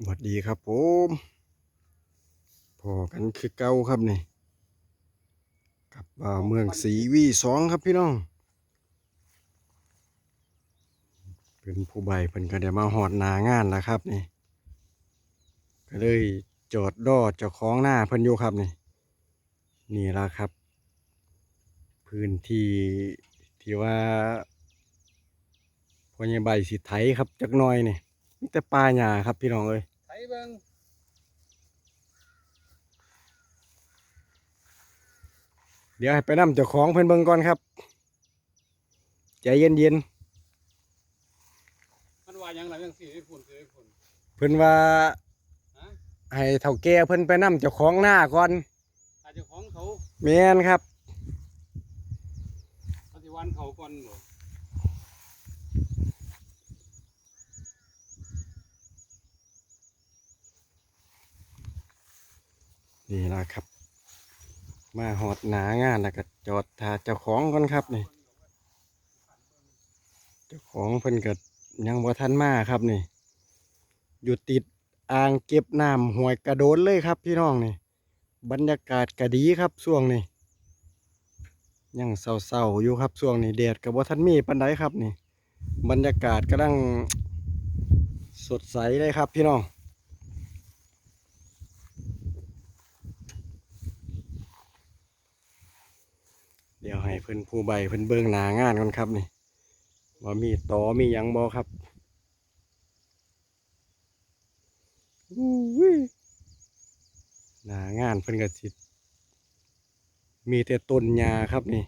สวัสดีครับผมพอกันคือเก่าครับนี่กับอ่าเมืองศรีวีสองครับพี่น้อง เป็นผู้ใบเพิ่นก็ได้มาหอดนางานแล้วครับนี่ ก็เลยจอดดอเจ้าของหน้าเพิ่นอยู่ครับนี่ นี่ละครับ พื้นที่ที่ว่าพญใบสิไถครับจักน่อยนี่ มีแต่ป่าหญ้าครับพี่น้องเอ้ยไถเบิ่งเดี๋ยวให้ไปนำเจ้าของเพิ่นเบิ่งก่อนครับ ใจเย็นมันว่าหยังล่ะจังซี่ให้พุ่นสิให้พุ่นๆเพิ่นว่าฮะให้เฒ่าแก่เพิ่นไปนำเจ้าของหน้าก่อนอาจจะของเขาแม่นครับเขาสิวันเขาก่อนบ่ นี่ล่ะครับ มาหอดหนางานแล้วก็จอดทาเจ้าของก่อนครับนี่ เจ้าของเพิ่นก็ยังบ่ทันมาครับนี่ อยู่ติดอ่างเก็บน้ำห้วยกระโดนเลยครับพี่น้องนี่ บรรยากาศก็ดีครับช่วงนี้ยังเศร้าๆอยู่ครับช่วงนี้แดดก็บ่ทันมีปานใดครับนี่ บรรยากาศกำลังสดใสเลยครับพี่น้อง เดี๋ยวให้เพิ่นผู้ใบเพิ่นเบิ่งหนางานก่อนครับนี่ว่ามีต่อมียังบอครับอุ้ยหนางานเพิ่นก็สิมีแต่ต้นหญ้าครับนี่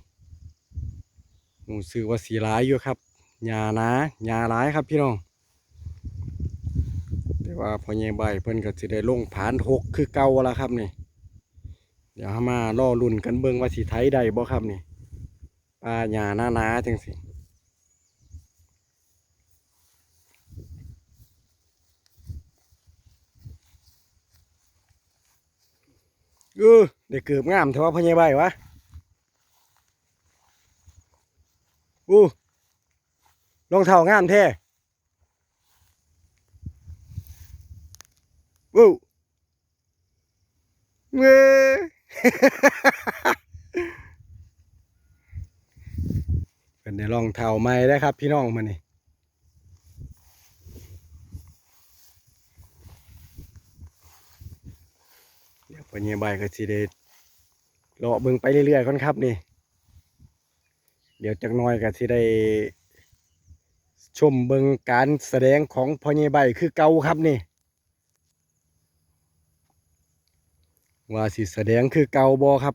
หูซื้อว่าสีหลายอยู่ครับหญ้านาหญ้าหลายครับพี่น้อง แต่ว่าพอใหญ่ใบเพิ่นก็สิได้ลงผานหกคือเก่าแล้วครับนี่ ดี๋ยวมาล่อลุ่นกันเบิ่งว่าสิไทยได้บ่ครับนี่ปลาหญ้าหนาจังสิเออได้เกือบงามแต่ว่าพญาใบวะอู้รองเท้างามแท้วู้เว้ย เป็นในรองเท้าใหม่ได้ครับ พี่น้องมานี่เดี๋ยวพอใหญาใบก็สิได้เลาะเบิ่งไปเรื่อยๆก่อนครับนี่ เดี๋ยวจักน้อยก็สิได้ ชมเบิงการแสดงของพอใหญ่ใบคือเก่าครับนี่ ว่าสิแสดงคือเก่าบอครับ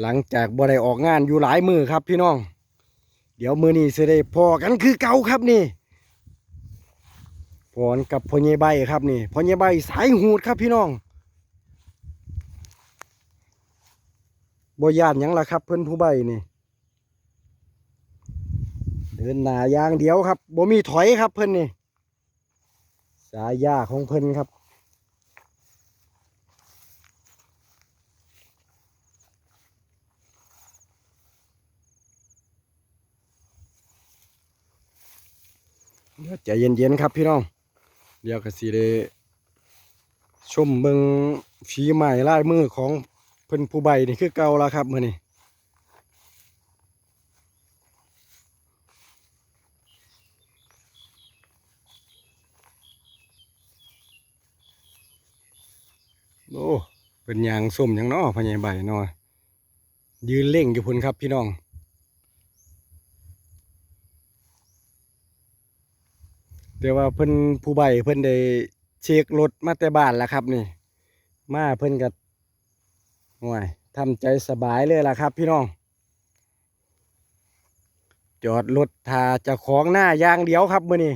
หลังจากบ่ได้ออกงานอยู่หลายมือครับพี่น้อง เดี๋ยวมือนี้สิได้พอกันคือเก่าครับนี่พรกับพอใหญ่ใบครับนี่พอใหญ่ใบสายหูดครับพี่น้องบ่ย่านยังล่ะครับ เพิ่นผู้ใบนี่เดินหน้ายางเดียวครับบ่มีถอยครับเพิ่นนี่สายาของเพิ่นครับ เดี๋ยวใจเย็นๆครับพี่น้อง เดี๋ยวก็สิได้ชมเบิงฝีไม้ลายมือของเพิ่นผู้ใบนี่คือเก่าแล้วครับมื้อนี้โอ้เป็นยางส้มยังน้อพญายใบน้อยืนเล่งอยู่พุ่นครับพี่น้อง เดี๋ยวว่าเพิ่นผู้ใบเพิ่นได้เช็ครถมาแต่บ้านแล้วครับนี่ มาเพิ่นกับห่วยทำใจสบายเลยล่ะครับ พี่น้อง จอดรถทาจะของหน้าย่างเดียวครับมื่อนี้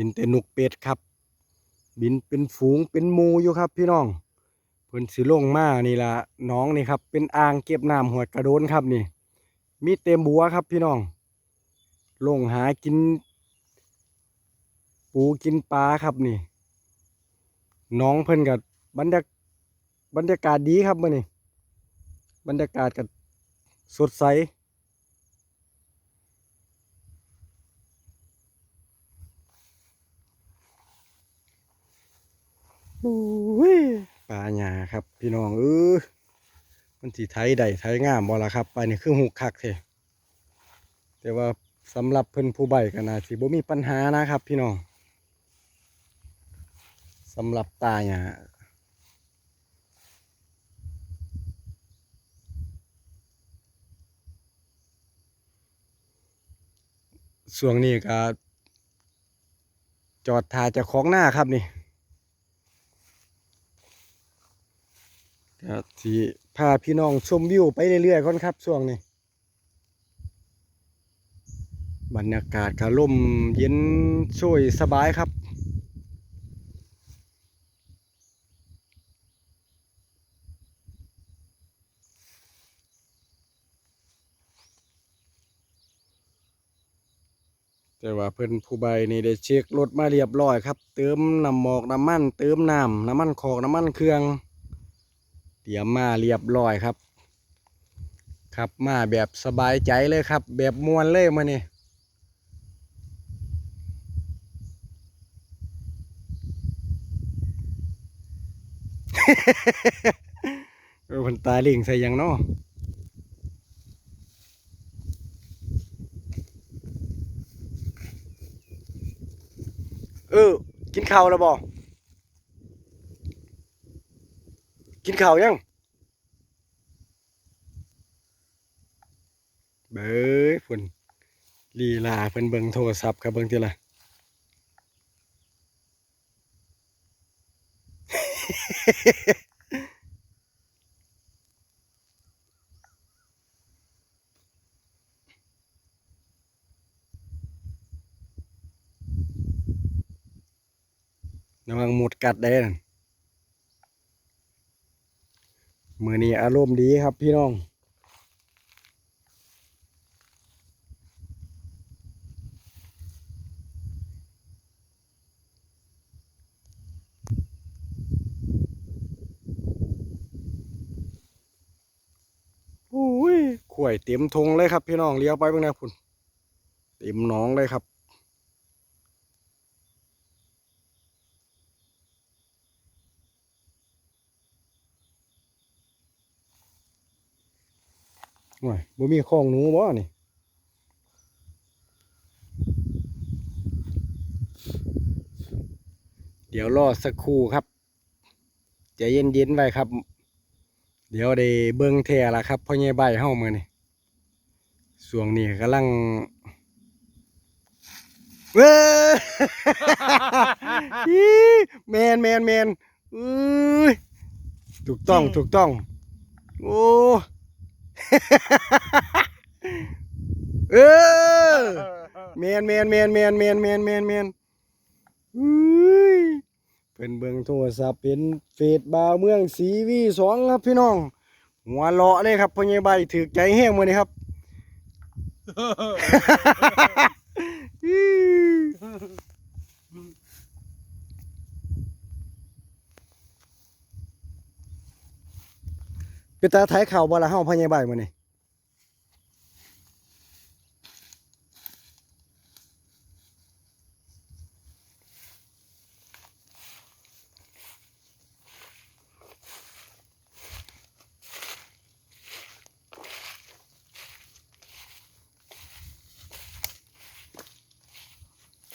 ห็นแต่นกเป็ดครับ บินเป็นฝูงเป็นมูอยู่ครับ พี่น้องเพิ่นสิลงมานี่ละน้องนี่ครับ เป็นอ่างเก็บน้ำหัวกระโดนครับนี่ มีเต็มบัวครับพี่น้อง ลงหากิน ปูกินปลาครับนี่ น้องเพิ่นกับบรรยากบรรยากาศดีครับมื้อนี้บรรยากาศก็สดใสโอ้ย ปลาหยาครับ พี่น้องเออมันสิไทยได้ไทยงามบ่ละครับไปนี่คือหูคักแท้แต่ว่าสำหรับเพิ่นผู้ใบก็น่าสิบ่มีปัญหานะครับ พี่น้องสำหรับตาเนี่ยช่วงนี้ก็จอดถ่ายจากของหน้าครับนี่ ก็ที่พาพี่น้องชมวิวไปเรื่อยๆก่อนครับช่วงนี้ บรรยากาศก็ล่มเย็นช่วยสบายครับแต่ว่าเพิ่อนผู้ใบนี่ได้เช็ครถมาเรียบร้อยครับ เติมน้ำหมอกน้ำมัน เติมน้ำน้ำมันขอกน้ำมันเครื่อง เตรียมมาเรียบร้อยครับขับมาแบบสบายใจเลยครับ แบบมวนเลยมานี่เออเพิ่นตาลิงใส่ยังเนาะเออ กินข้าวแล้วบ่กิินข้าวยังเบ้ยฝุ่นลีลาเพิ่นเบิ่งโทรศัพท์ครับเบิ่งทีละระวังหมดกัดได้นั่น มือนี้อารมณ์ดีครับพี่น้อง อุ้ยข่วยเต็มทงเลยครับพี่น้องเลี้ยวไปเบ้างนะคุณ เต็มน้องเลยครับ ว้ายบ่มีของหนูบ่นี่เดี๋ยวรอสักครู่ครับใจะเย็นๆไว้ครับ เดี๋ยวได้เบิ่งแท้ละครับพ่อใหญ่ใบเฮามื้อนี้ช่วงนี้กำลังเว้ยอีแมนแมนแมนอุ้ยถูกต้องถูกต้อง โอ้ เออแมนแมนแมนแมนแมนแมนแมนแมนอุ้ยเป็นเบิ่งโทรศัพท์เป็นเฟซบาวเมืองสีวีสองครับพี่น้อง หัวเลาะเลยครับพ่อใหญ่ใบถือใจแห้งมื้อนี้ครับ เป็นตาไทยเข่าบ่ละเฮาพ่อใหญ่ใบมื้อนี้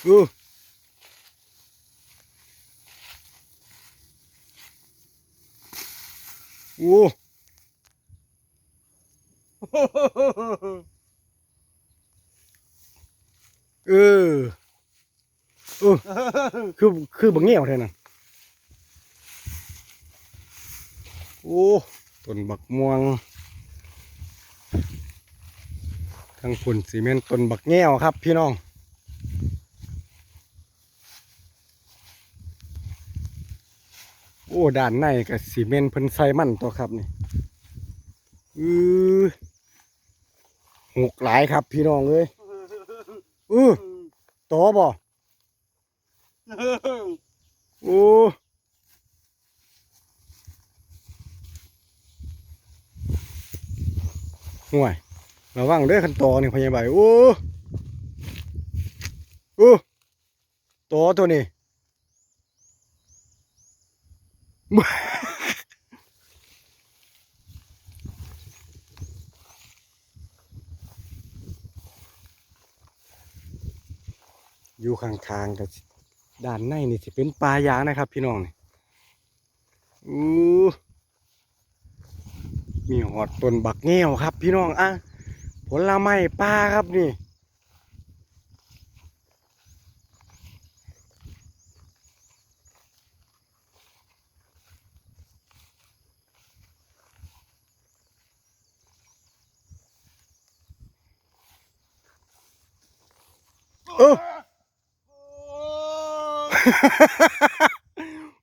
อู้อู้เออเออ คือคือบังเงี้ยวแท้นั่นโอ้ต้นบักม่วงทางฝุ่นซีเมนต์ต้นบักแง่วครับ พี่น้องโอ้ด้านในกับซีเมนต์เพิ่นใส่มันตัวครับนี่อือหกหลายครับพี่น้องเอ้ยอือต่อบ่ โอ้ห่วยระวังเด้อคันตอนี่พญาบาลโอ้โอ้ตัวตัวนี้อยู่ข้างๆางก็ ด้านในนี่สิเป็นปลายางนะครับ พี่น้องนี่อู้มีหอดต้นบักแง้วครับ พี่น้องอะผลไม้ปลาครับนี่ เออ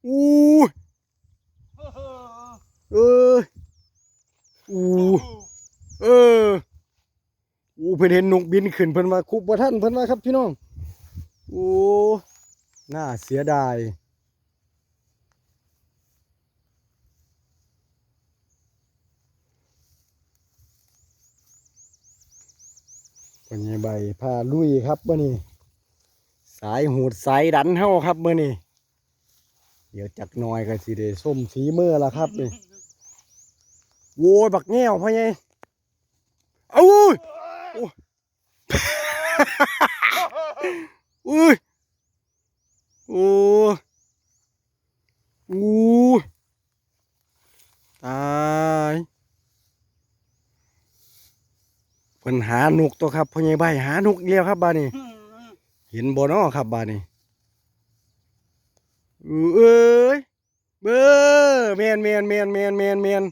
อู้เอออู้เอออู้เพิ่นเห็นนกบินขึ้นเพิ่นมาคุบบ่ท่านเพิ่นว่าครับพี่น้องโอ้น่าเสียดายปัญญาใบพาลุยครับมื่อนี้ สายหูดสายดันเฮาครับมื่อนี้เดี๋ยวจักหน่อยก็สิได้ส้มสีเมือละครับนี่โว้ยบักแง่วพ่อไงเอาอุ้ยอุ้ยโอ้โอ้ตายเพิ่นหาหนุกตัวครับพ่อใหญ่ใบหาหนุกอีกแล้วครับบ้านนี้ เห็นบ่เนาะครับบ้านนี้อื้อเอ้ยเบ้อแมนแมนแมนแมนแมนแมน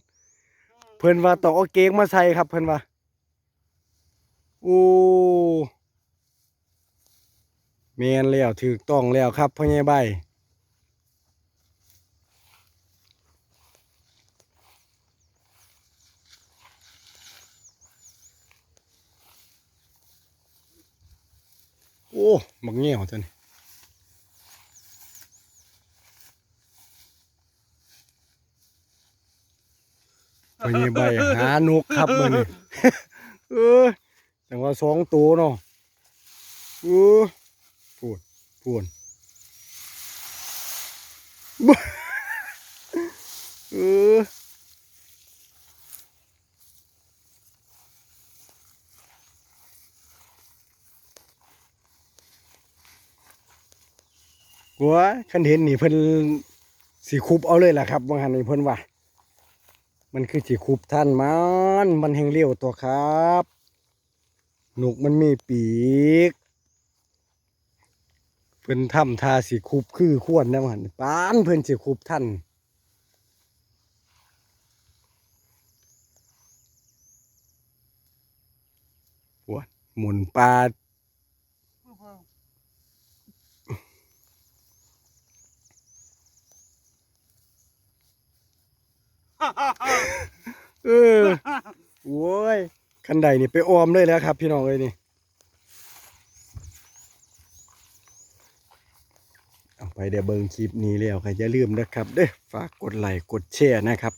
เพิ่นว่าต้องเอาเกงมาใส่ครับเพิ่นว่าโอ้แมนแล้วถูกต้องแล้วครับพ่อใหญ่ใบ อ้ บักเงี้ยวตัวนี้พ่อใหญ่ใบหานกครับมื้อนี้เออจังว่าสองตัวเนาะเออพูดพูดบ่เออ กัวคันเห็นนี่เพิ่นสิคุบเอาเลยล่ะครับว่าหันนี่เพิ่นว่า มันคือสิคุบท่านมันมันแหงเลี้ยวตัวครับหนุกมันมีปีกเพิ่นทำทาสิคุบคือควรนะมันปานเพิ่นสิคุบท่านปวหมุนปลา เออโว้ยคันใดนี่ไปออมเลยแล้วครับ พี่น้องเอ้ยนี่เอาไปเดี๋ยวเบิ่งคลิปนี้แล้วก็อย่าลืมนะครับ เด้อฝากกดไลค์กดแชร์นะครับ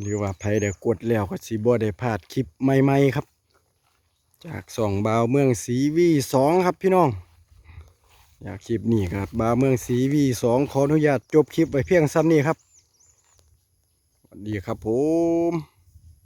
หรือว่าใครเดี๋ยวกดแล้วก็สิบ่ได้พลาดคลิปใหม่ๆครับ จากสองบาวเมืองสีวีสองครับพี่น้อง อยากคลิปนี้ครับบาวเมืองสีวีสองขออนุญาตจบคลิปไว้เพียงซ้ำนี้ครับ ดีครับผม